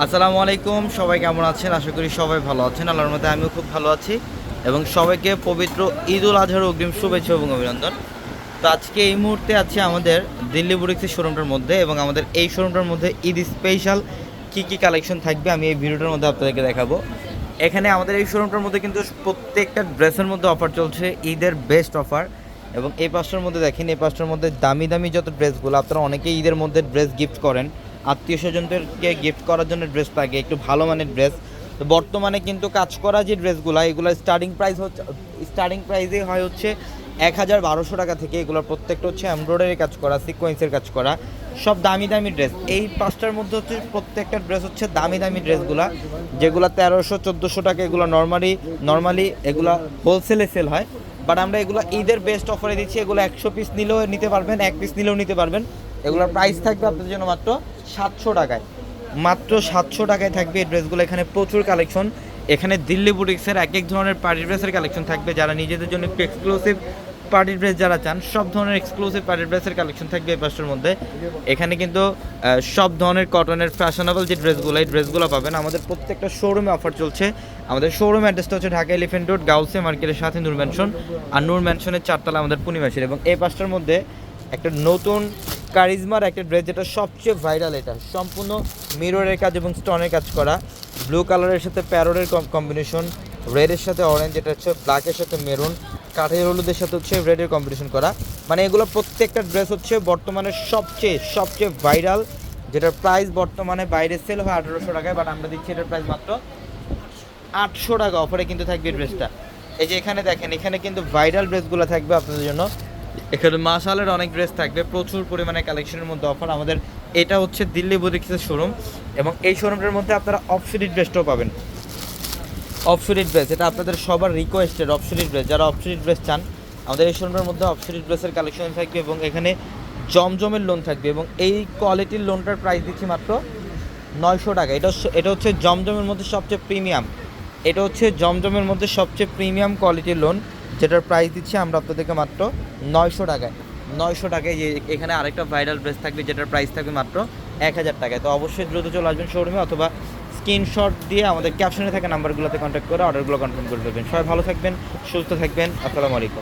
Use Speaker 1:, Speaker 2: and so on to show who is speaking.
Speaker 1: আসসালামু আলাইকুম, সবাই কেমন আছেন? আশা করি সবাই ভালো আছেন। আল্লাহর মধ্যে আমিও খুব ভালো আছি এবং সবাইকে পবিত্র ঈদ উল আজহার অগ্রিম শুভেচ্ছা এবং অভিনন্দন। তো আজকে এই মুহূর্তে আছে আমাদের দিল্লি বুটিক্সের শোরুমটার মধ্যে এবং আমাদের এই শোরুমটার মধ্যে ঈদ স্পেশাল কী কী কালেকশন থাকবে আমি এই ভিডিওটার মধ্যে আপনাদেরকে দেখাবো। এখানে আমাদের এই শোরুমটার মধ্যে কিন্তু প্রত্যেকটা ড্রেসের মধ্যে অফার চলছে, ঈদের বেস্ট অফার এবং এই পাঁচটার মধ্যে দেখেন, এই পাঁচটার মধ্যে দামি দামি যত ড্রেসগুলো, আপনারা অনেকেই ঈদের মধ্যে ড্রেস গিফট করেন। আত্মীয় স্বজনদেরকে গিফট করার জন্য ড্রেস লাগে একটু ভালো মানের ড্রেস তো বর্তমানে কিন্তু কাজ করা যে ড্রেসগুলো এগুলো স্টার্টিং প্রাইস হচ্ছে স্টার্টিং প্রাইসে হয় হচ্ছে এক হাজার বারোশো টাকা থেকে এগুলোর প্রত্যেকটা হচ্ছে এমব্রয়ডারি কাজ করা সিকোয়েন্সের কাজ করা, সব দামি দামি ড্রেস এই পাঁচটার মধ্যে হচ্ছে প্রত্যেকটা ড্রেস হচ্ছে দামি দামি ড্রেসগুলা যেগুলো তেরোশো, চোদ্দোশো টাকা এগুলো নর্মালি নর্মালি এগুলো হোলসেলে সেল হয়। বাট আমরা এগুলো ঈদের বেস্ট অফারে দিচ্ছি, এগুলো একশো পিস নিলেও নিতে পারবেন, এক পিস নিলেও নিতে পারবেন। এগুলোর প্রাইস থাকবে আপনাদের জন্য মাত্র সাতশো টাকায়। মাত্র সাতশো টাকায় থাকবে এই ড্রেসগুলো এখানে প্রচুর কালেকশন এখানে দিল্লি বুটিক্সের এক এক ধরনের পার্টি ড্রেসের কালেকশন থাকবে। যারা নিজেদের জন্য একটু এক্সক্লুসিভ পার্টি ড্রেস যারা চান, সব ধরনের এক্সক্লুসিভ পার্টি ড্রেসের কালেকশন থাকবে এই পাঁচটার মধ্যে। এখানে কিন্তু সব ধরনের কটনের ফ্যাশনেবল যে ড্রেসগুলো এই ড্রেসগুলো পাবেন। আমাদের প্রত্যেকটা শোরুমে অফার চলছে। আমাদের শোরুম অ্যাড্রেসটা হচ্ছে ঢাকা এলিফেন্ট রোড গাউসে মার্কেটের সাথে নূর ম্যানশন আর নূর ম্যানশনের চারতলা আমাদের পূর্ণিমাসের এবং এই পাঁচটার মধ্যে একটা নতুন কারিজমার একটা ড্রেস যেটা সবচেয়ে ভাইরাল এটা। সম্পূর্ণ মিররের কাজ এবং স্টোনের কাজ করা। ব্লু কালারের সাথে প্যারোডের কম্বিনেশন রেডের সাথে অরেঞ্জ যেটা হচ্ছে ব্ল্যাকের সাথে মেরুন কাঠের হলুদের সাথে হচ্ছে রেডের কম্বিনেশন করা। মানে এগুলো প্রত্যেকটা ড্রেস হচ্ছে বর্তমানে সবচেয়ে সবচেয়ে ভাইরাল যেটার প্রাইস বর্তমানে বাইরে সেল হয় আঠারোশো টাকায় বাট আমরা দিচ্ছি এটার প্রাইস মাত্র আটশো টাকা। অফারে কিন্তু থাকবে ড্রেসটা এই যে এখানে দেখেন, এখানে কিন্তু ভাইরাল ড্রেসগুলো থাকবে আপনাদের জন্য। এখানে মাসালের অনেক ড্রেস থাকবে, প্রচুর পরিমাণে কালেকশনের মধ্যে অফার আমাদের এটা হচ্ছে দিল্লি বুটিক্সের শোরুম এবং এই শোরুমটার মধ্যে আপনারা অফসিডি ড্রেসটাও পাবেন। অফসিডি ড্রেস এটা আপনাদের সবার রিকোয়েস্টেড অফসিডি ড্রেস যারা অফসিডি ড্রেস চান, আমাদের এই শোরুমের মধ্যে অফসিডি ড্রেসের কালেকশন থাকবে এবং এখানে জমজমের লোন থাকবে এবং এই কোয়ালিটির লোনটার প্রাইস দিচ্ছি মাত্র নয়শো টাকা। এটা এটা হচ্ছে জমজমের মধ্যে সবচেয়ে প্রিমিয়াম এটা হচ্ছে জমজমের মধ্যে সবচেয়ে প্রিমিয়াম কোয়ালিটির লোন যেটার প্রাইস দিচ্ছি আমরা আপনাদেরকে মাত্র নয়শো টাকায়। নয়শো টাকায় যে এখানে আরেকটা ভাইরাল ড্রেস থাকবে যেটার প্রাইস থাকবে মাত্র এক হাজার টাকায়। তো অবশ্যই দ্রুত চলে আসবেন শোরুমে অথবা স্ক্রিনশট দিয়ে আমাদের ক্যাপশনে থাকা নাম্বারগুলোতে কন্ট্যাক্ট করে অর্ডারগুলো কনফার্ম করে দেবেন সবাই ভালো থাকবেন, সুস্থ থাকবেন, আসসালামু আলাইকুম।